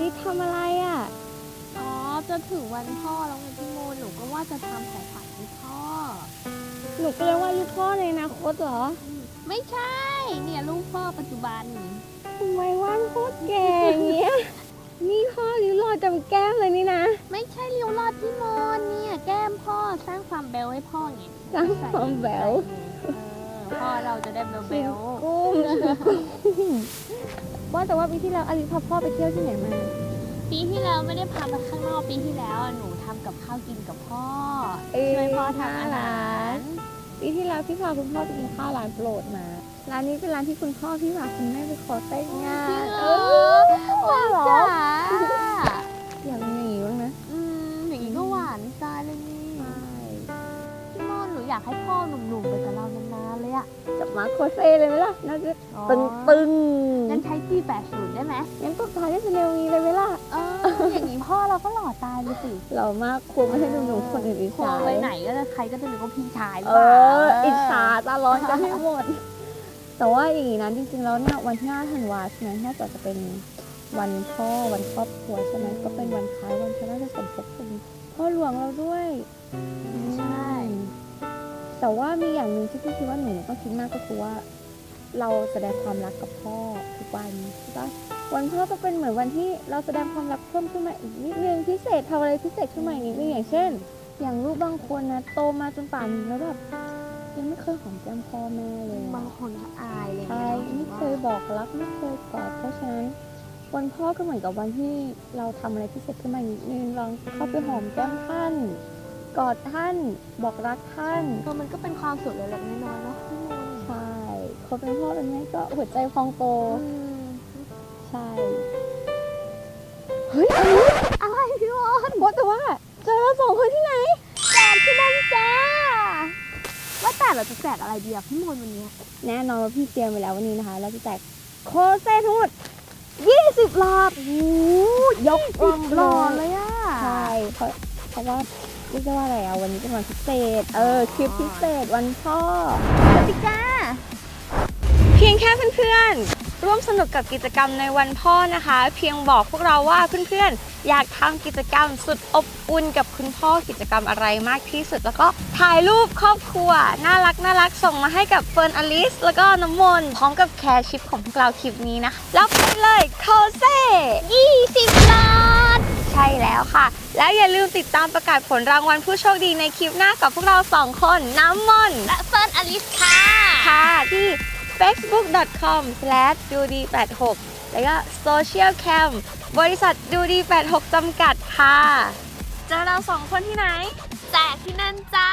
ลิสทำอะไรอะ อ๋อ จะถึงวันพ่อแล้วไงพี่โมนหนูก็ว่าจะทำของขวัญให้พ่อ หนูก็เลยว่าลูกพ่อในอนาคตเหรอไม่ใช่ เนี่ยลูกพ่อปัจจุบัน ทำไมวาดโคตรแก่อย่างเงี้ย นี่พ่อริ้วรอยจำแก้มเลยนี่นะ ไม่ใช่เลี้ยวรอดพี่โมนเนี่ย แก้มพ่อสร้างความเบลให้พ่อไงสร้างความแบวเออพ่อเราจะได้เบลเบล กุ้ม ว่าแต่ว่าปีที่แล้วอลิสพาพ่อไปเที่ยวที่ไหนมา ปีที่แล้วไม่ได้พาไปข้างนอกปีที่แล้วอะหนูทำกับข้าวกินกับพ่อช่วยพ่อทำอาหารปีที่แล้วพี่พาคุณพ่อไปกินข้าวร้านโปรดมา ร้านนี้เป็นร้านที่คุณพ่อพี่พาคุณแม่ไปขอแต่งงาจริงนเหรเออ อนหนูอยากให้พ่อหนุ่มๆไปกับเรานานๆเลยอะจับมาโคเซ่เลยไหมล่ะน่าจะอ๋อตึงตึงงั้นใช้ G80 ได้ไหมงั้นตบท้ายด้วยสเนลนี้เลยไหมล่ะเอออย่างนี้พ่อเราก็หล่อตายเลยสิเรามากควรไม่ให้หนุ่มๆคนอื่นอิจพอฉาไปไหนก็จะใครก็จะนึกว่าพี่ชายหรืเอปล่าออิจฉาตาร้อนกันให้หมด แต่ว่าอย่างนี้นะจริงๆแล้วเนี่ยวันที่5ธันวาใช่ไหมน่าจะจะเป็นวันพ่อวันครอบครัวใช่ไหมก็เป็นวันคล้ายวันพระราชสมภพของพ่อหลวงเราด้วยใช่ แต่ว่ามีอย่างหนึ่งที่พี่คิดว่าหนูต้องคิดมากก็คือว่าเราแสดงความรักกับพ่อทุกวันใช่ปะวันพ่อก็เป็นเหมือนวันที่เราแสดงความรักเพิ่มขึ้นมาอีกนิดนึงพิเศษทำอะไรพิเศษขึ้นมาอีกนิดนึงอย่างเช่น อย่างลูกบางคนนะโตมาจนป่านนี้แล้วแบบยังไม่เคยหอมแก้มพ่อแม่เลยบางอะคนก็อายเลยใช่ไม่เคยบอกรักไม่เคยกอดเพราะฉะนั้นวันพ่อก็เหมือนกับวันที่เราทำอะไรพิเศษขึ้นมาอีกนิดนึงลองเข้าไปหอมแก้มท่าน กอดท่านบอกรักท่านเออมันก็เป็นความสุขเล็กๆน้อยๆเนาะพี่มนใช่คนเป็นพ่อเป็นแม่ก็หัวใจพองโตอืมใช่เฮ้ยอันนี้อะไรพี่มอนว่าแต่ว่าเจอเราสองคนที่ไหนแจกที่นั่นจ้าว่าแต่เราจะแจกอะไรดีอะพี่มนวันเนี้ยแน่นอนว่าพี่เตรียมไว้แล้ววันนี้นะคะ เราจะแจกโคเซ่ทั้งหมด20หลอดโอ้โหยกกล่องหล่อเลเลยยอะใช่เพราะเพราะว่า เรียกได้ว่าอะไรอะวันนี้เป็นวันพิเศษ เออคลิปพิเศษวันพ่อกติกาเพียงแค่เพื่อนๆ ร่วมสนุกกับกิจกรรมในวันพ่อนะคะ เพียงบอกพวกเราว่าเพื่อนๆ อยากทำกิจกรรมสุดอบอุ่นกับคุณพ่อกิจกรรมอะไรมากที่สุด แล้วก็ถ่ายรูปครอบครัว น่ารักน่ารักส่งมาให้กับเฟิร์นอลิส แล้วก็น้ำมนต์พร้อมกับแคร์ชิปของพวกเราคลิปนี้นะ รับไปเลยโคเซ่20ล้าน ใช่แล้วค่ะ แล้วอย่าลืมติดตามประกาศผลรางวัลผู้โชคดีในคลิปหน้ากับพวกเราสองคนน้ำมนต์และเฟิร์นอลิสค่ะ ค่ะที่ facebook.com/dudi86 แล้วก็ socialcam บริษัทดูดี86จำกัดค่ะ เจอเราสองคนที่ไหน แจกที่นั่นจ้า